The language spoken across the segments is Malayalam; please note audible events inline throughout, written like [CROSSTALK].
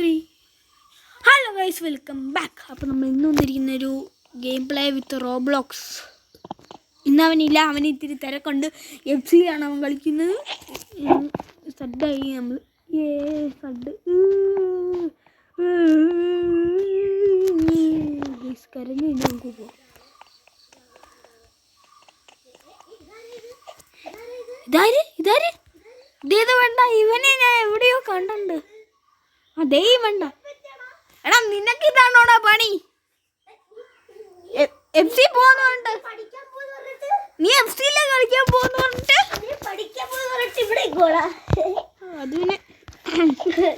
Three hello guys welcome back അപ്പോൾ നമ്മൾ ഇന്ന് വന്നിരിക്കുന്ന ഒരു ഗെയിം പ്ലേ വിത്ത് റോബ്ലോക്സ് ഇന്ന് അവനില്ല അവന് ഇത്തിരി തിരക്കുണ്ട്. എഫ് ആണ് അവൻ കളിക്കുന്നത്. സഡ് ആയി നമ്മൾ. ഏ സഡ് ഗൈസ് കരഞ്ഞു കഴിഞ്ഞാൽ നമുക്ക് പോവാം ഇതാര് ഇതാര് ഇതേത് വേണ്ട ഇവനെ ഞാൻ എവിടെയോ കണ്ടുണ്ട് അതേ വേണ്ട എടാ നിനക്ക് ഇതാണോടാ പണി? എഫ് സി പോകുന്നുണ്ട്. നീ എഫ് സിയിലെ കളിക്കാൻ പോകുന്നുണ്ട്. അത് പിന്നെ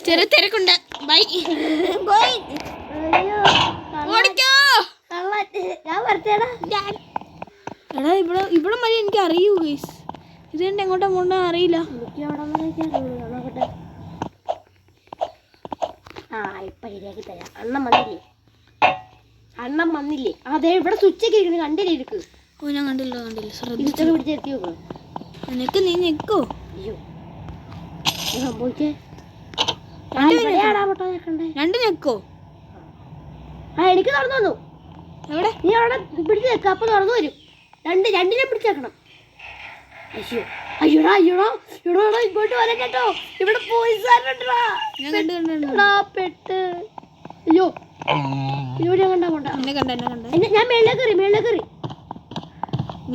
ചെറിയ തിരക്കുണ്ട്. ബൈ ഓടിക്കോ. എടാ ഇവിടെ ഇവിടെ മതി എനിക്ക് അറിയൂ ഗൈസ് ഇത് എങ്ങോട്ടാ പോകണ്ട അറിയില്ല ആ ഇപ്പൊ ശരിയാക്കി തരാം. അണ്ണം വന്നില്ലേ? അണ്ണം വന്നില്ലേ? അതെ ഇവിടെ സ്വിച്ചൊക്കെ ഇരിക്കുന്നു. കണ്ടില്ലേ ഇരിക്ക് ഓ ഞാൻ കണ്ടില്ല കണ്ടില്ല. ശ്രദ്ധിച്ചു. പിടിച്ച് പിടിച്ചെത്തി നോക്കണം നിനക്ക് നീ നിൽക്കോ അയ്യോ. സംഭവിച്ചേ? രണ്ട് നിൽക്കോ ആ എനിക്ക് തുറന്നു വന്നു. എവിടെ? നീ അവിടെ പിടിച്ച് നിൽക്കുക അപ്പൊ തുറന്നു വരും. രണ്ട് രണ്ടിനെ പിടിച്ചേക്കണം അയ്യോ. അയ്യോടാ അയ്യോടാ അയ്യോടാ ഇങ്ങോട്ട് വരാൻ കേട്ടോ ഇവിടെ പെട്ട്. അയ്യോ. അയ്യോ ഞാൻ കണ്ടാ കൊണ്ട. എന്നെ കണ്ട എന്നെ കണ്ട. ഞാൻ മേളിലെ കയറി മേളിലെ കയറി.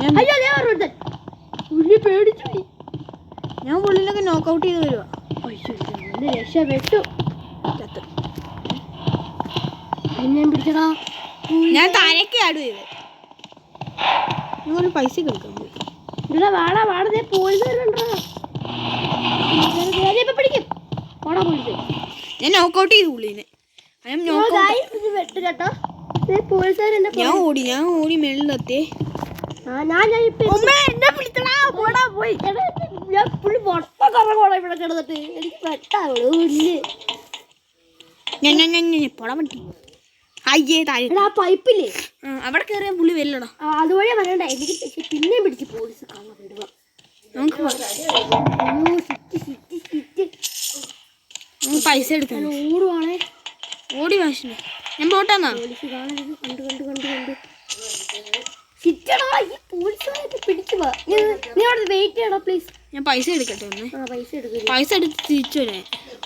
ഞാൻ അയ്യോ ഞാൻ പറഞ്ഞു ഉള്ളി പേടിച്ചു പോയി. ഞാൻ ഉള്ളിലൊക്കെ നോക്കൗട്ട് ചെയ്ത് വരുവാ. അയ്യോ. എന്നെ പിടിച്ചടാ. ഞാൻ താഴേക്ക് ആഡ് ചെയ്ത് പൈസ കൊടുക്കാൻ പോയി ഇവിടെ വാടാ വാടാ ദേ പോലീസുകാരുണ്ടാ ഇപ്പൊ പിടിക്കും. പോടാ പോലീസ് ഞാൻ നോക്കൗട്ട് ചെയ്തു പുള്ളിനെ. ഇത് ഞാൻ ഓടി ഞാൻ ഓടി മേളിലെത്തിയേ ആ ഞാൻ ഞാൻ പോടാ ഞാൻ പോടാൻ പറ്റി അയ്യേ താഴെ ആ പൈപ്പില്ലേ? അവിടെ കയറിയ പുള്ളി വരില്ലടാ. അതുവഴി വരണ്ട. എനിക്ക് പിന്നെയും പിടിച്ച് പോലീസ് കാണാൻ വിടുക നമുക്ക് നമുക്ക് പൈസ ഞാൻ ഓടുവാണേ. ഓടി വാശിന്. ഞാൻ പോട്ടെന്നാ? പോലീസ് കാണരുത്. കണ്ടു കണ്ടു കണ്ടു കണ്ടു. സിറ്റടാ ഈ പോലീസുകാരൊക്കെ പിടിച്ചു വാ. നീ അവിടെ വെയിറ്റ് ചെയ്യടാ പ്ലീസ് ഞാൻ പൈസ എടുക്കട്ടെ ഒന്ന്? ആ പൈസ എടുക്കുക പൈസ എടുത്ത് തിരിച്ചു വരാൻ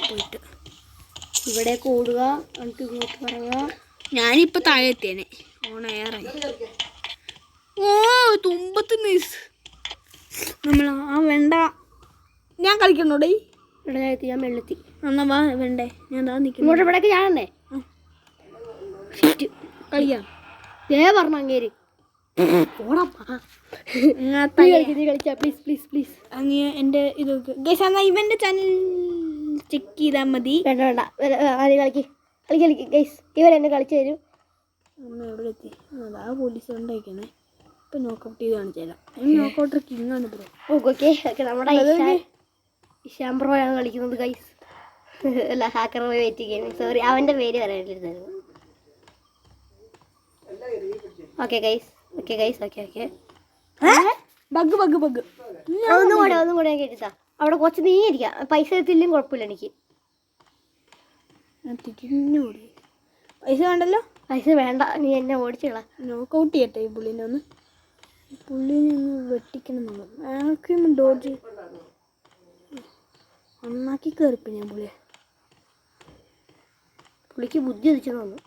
പോയിട്ട്. ഇവിടേക്ക് ഓടുക എന്നിട്ട് ഇങ്ങോട്ട് പറയുക ഞാനിപ്പോ താഴെ എത്തിയേനെ ഓൺ എയറായി ഓ തുമ്പത്ത് മിസ് നമ്മൾ ആ വേണ്ട. ഞാൻ കളിക്കണോടേ ഇവിടെ ഞാൻ എത്തി ഞാൻ വെള്ളത്തി എന്നാ വാ വേണ്ടേ. ഞാൻ താ നിൽക്കുന്നു ഇങ്ങോട്ട് ഇവിടേക്ക് ഞാനല്ലേ കളിക്കാം ദേ പറഞ്ഞു അങ്ങേര്. പ്ലീസ് പ്ലീസ് പ്ലീസ് അങ്ങ് എന്റെ ഇതൊക്കെ ഇവന്റെ ചാനൽ ചെക്ക് ചെയ്താൽ മതി. വേണ്ട വേണ്ട. ആദ്യം കളിക്ക്. കളിക്ക് കളിക്കും. ഗൈസ് ഇവരെന്നെ കളിച്ചു തരും. നമ്മൾ എവിടെ എത്തി? അതാ പോലീസ് കൊണ്ടയക്കണേ ഇപ്പം നോക്കൗട്ട് ചെയ്ത് കാണിച്ചു തരാം. നോക്കൗട്ടർ കിങ് ആണ് ബ്രോ ഓക്കെ ഓക്കെ ഓക്കെ നമ്മുടെ ഇഷാൻ ബ്രോ ആണ് കളിക്കുന്നത് ഗൈസ് [LAUGHS] അല്ല ഹാക്കർ പോയി വെയിറ്റ് ഗെയിമിംഗ് സോറി അവന്റെ പേര് പറയാനില്ലായിരുന്നു. Okay guys okay guys okay okay bug bug bug ഒന്നും കൂടെ ഒന്നും കൂടെ കേട്ടിട്ടാ. അവിടെ കുറച്ച് നീ ഇരിക്കാം. പൈസ എടുത്തില്ലെങ്കിൽ കുഴപ്പമില്ല എനിക്ക്. തിരിഞ്ഞു ഓടി. പൈസ വേണ്ടല്ലോ? പൈസ വേണ്ട. നീ എന്നെ ഓടിച്ചോളാം നോക്കൗട്ട് ചെയ്യട്ടെ ഈ പുള്ളിനെ ഒന്ന്. പുള്ളിനെ ഒന്ന് വെട്ടിക്കണം നമ്മൾ മാക്സിമം ഡോജ് ഒന്നാക്കി കയറിപ്പോ ഞാൻ പുള്ളിയെ. പുള്ളിക്ക് ബുദ്ധി ഉദിച്ചു തോന്നുന്നു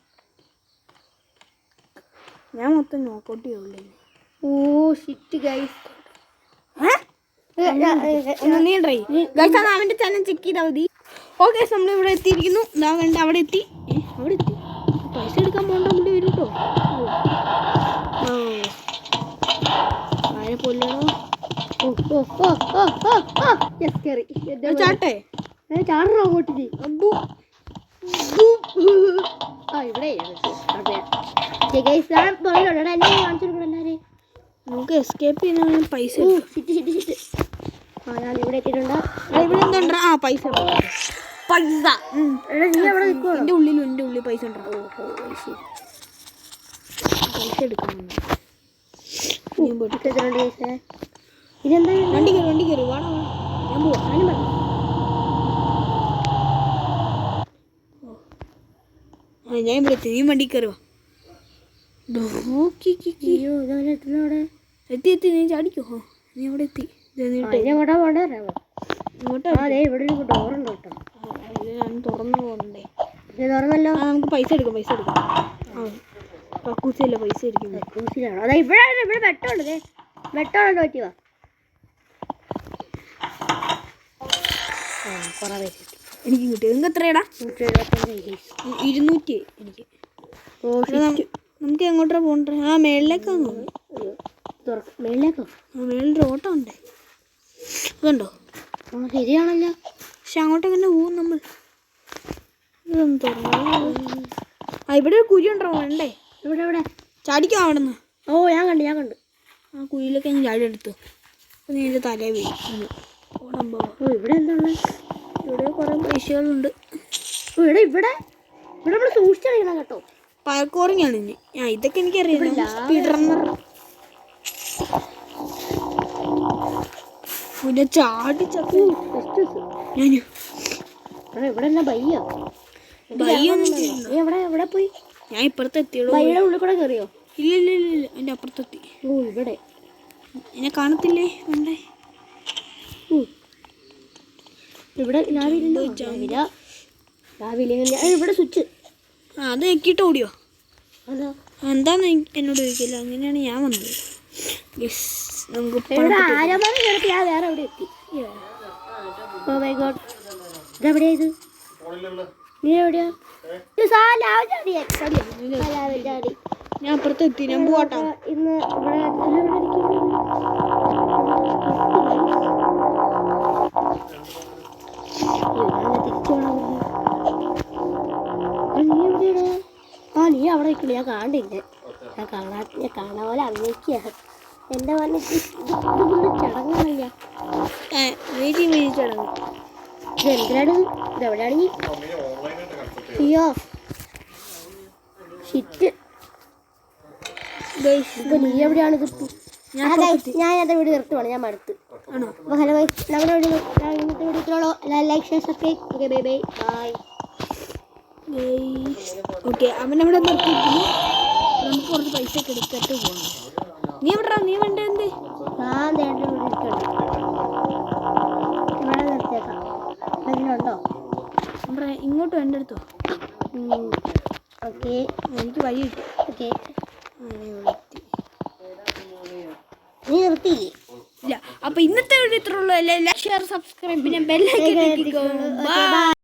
ഞാൻ മൊത്തം നോക്കൗട്ട് ചെയ്യുള്ളൂ ഓ ഷിറ്റ് ഗൈസ് നീ ട്രൈ ഗൈസ് അത് അവന്റെ ചാനൽ ചെക്ക് ചെയ്താൽ മതി. ഓക്കെ നമ്മൾ ഇവിടെ എത്തിയിരിക്കുന്നു. ഇതാ കണ്ട അവിടെ എത്തി. അവിടെ എത്തി. പൈസ എടുക്കാൻ പോകണ്ട നമ്മൾ വരും കേട്ടോ ആരെ പോലെയാണോ. ചാട്ടെ? ചാടണോ അങ്ങോട്ട് നീ അബ്ബു ആ ഇവിടെ. കാണിച്ചു കൊടുക്കണം എല്ലാവരെയും നമുക്ക് എസ്കേപ്പ് ചെയ്യുന്ന പൈസ ഞാൻ ഇവിടെ എത്തിയിട്ടുണ്ട്. ഇവിടെ എന്തുണ്ടാ? ആ പൈസ പൈസ. എന്റെ ഉള്ളിലും എന്റെ ഉള്ളിൽ പൈസ ഉണ്ടോ. ഓഹോ ശരി. പൈസ എടുക്കണം. ഇതെന്താ വണ്ടി കയറി വണ്ടി കയറി. ഞാൻ പോവാ. ഞാനും പറഞ്ഞു ആ ഞാൻ ഇവിടെ എത്തി. നീ വണ്ടി കയറുക എത്തി എത്തി. നീ ചാടിക്കോ. നീ അവിടെ എത്തി. അതിനെങ്ങോട്ടാ പോണ്ടേ അറിയാമോ ആ അതെ ഇവിടെ ഒരു ഡോറുണ്ട് കേട്ടോ. ഇത് ഞാൻ തുറന്നു തുറന്നല്ലോ. നമുക്ക് പൈസ എടുക്കാം പൈസ എടുക്കാം. ആ കക്കൂസില്ല പൈസ ഇരിക്കുന്നത് അതാ ഇവിടെ ഇവിടെ വെട്ടമുണ്ട് വെട്ടമുണ്ട് പറ്റി വാ. ആ കുറേ പൈസ എനിക്ക് കിട്ടി നിങ്ങൾക്ക് എത്രയാടാ? നൂറ്റി എഴുപത്തഞ്ച് ഇരുന്നൂറ്റി എനിക്ക്. നമുക്ക് എങ്ങോട്ടാണ് പോകണ്ടേ? ആ തുറക്ക മേളിലേക്കോ? ആ മേളിൽ ഓട്ടം ഉണ്ട് അതുണ്ടോ? നമ്മൾ ശരിയാണല്ലോ. പക്ഷെ അങ്ങോട്ട് എങ്ങനെ പോവും നമ്മൾ. ഇതൊന്ന് ആ ഇവിടെ ഒരു കുരി ഉണ്ടോ? വേണ്ടേ ഇവിടെ ഇവിടെ. ചാടിക്കോ അവിടെ നിന്ന് ഓ ഞാൻ കണ്ടു ഞാൻ കണ്ടു. ആ കുഴിയിലൊക്കെ ഞാൻ ചാടി എടുത്തു. നീ എന്റെ തലേ വീഴും. ഓടാൻ പോവാ ഓ ഇവിടെ എന്താണ്? ഇവിടെ കുറേ പൈസകളുണ്ട്. ഇവിടെ ഇവിടെ. ഇവിടെ ഇവിടെ സൂക്ഷിച്ചറിയണം കേട്ടോ. പഴക്കോറിങ്ങാണ് ഇനി. ആ ഇതൊക്കെ എനിക്കറിയാം. ഇവിടെ സ്പീഡ് റണ്ണർ പിന്നെ ചാടി ചത്തു. ഞാൻ ഇവിടെ എന്നാ ബയ്യോ? എവിടെ എവിടെ പോയി? ഞാൻ ഇപ്പുറത്ത് എത്തിയുള്ളൂ. ബയ്യുടെ ഉള്ളിൽ കൂടെ കയറിയോ ഇല്ല ഇല്ല ഇല്ല ഇല്ല. എന്റെ അപ്പുറത്തെത്തി ഓ ഇവിടെ. എന്നെ കാണത്തില്ലേ? വേണ്ടേ ഇവിടെ രാവിലെ രാവിലെ രാവിലെ ഇവിടെ സ്വിച്ച്. ആ അത് ഞെക്കിയിട്ട് ഓടിയോ? എന്താന്ന് എന്നോട് ചോദിക്കില്ല. അങ്ങനെയാണ് ഞാൻ വന്നത്. നമുക്ക് വേറെ എവിടെ എത്തി? ഓ മൈ ഗോഡ് ഇതെവിടെയാ ഇത്? നീ എവിടെയാ? ഞാൻ അപ്പുറത്ത് എത്തി ഞാൻ പോവാട്ടാ. ആ, ഇന്ന് നീ എവിടെയാടാ? ആ നീ അവിടെ നിൽക്കുന്നു ഞാൻ കാണണ്ടില്ല ഞാൻ കാണാ ഞാൻ കാണാൻ പോലെ അഭിനയിക്കുകയാണ്. എന്റെ പോലെ ഇത് ഇത് ഇതൊന്നും ചടങ്ങല്ല വെയിറ്റ് വെയിറ്റ് ചടങ്ങ് ഇത് എന്തിനാണ് ഇതെവിടെയാണെങ്കിൽ അയ്യോ. ഷിറ്റ് ഇപ്പൊ നീ എവിടെയാണ് ഇത്? ഞാൻ ഞാൻ അത് വീട് നിർത്തുവാണ് ഞാൻ മടുത്ത്. അപ്പോൾ ഹലോ ബൈ നമ്മുടെ വീഡിയോ ഇന്നത്തെ ഇത്രയുള്ളൂ like share subscribe okay bye bye bye okay അവൻ അവിടെ നിർത്തിയിരിക്കുന്നു. നമുക്ക് കുറച്ച് പൈസ ഒക്കെ എടുത്തിട്ട് പോകണം നീ എവിടാ നീ വേണ്ട എന്ത്? ഞാൻ ഇവിടെ ഇങ്ങോട്ട് എന്റെ അടുത്തോ? ഓക്കെ. എനിക്ക് വഴി കിട്ടി. ഓക്കെ. നീ നിർത്തിയില്ലേ? ഇല്ല. അപ്പൊ ഇന്നത്തെ വീഡിയോ ഇത്രയുള്ളൂ അല്ലേ ലൈക്ക് ഷെയർ സബ്സ്ക്രൈബ് പിന്നെ ബെല്ലൈക്കൻ.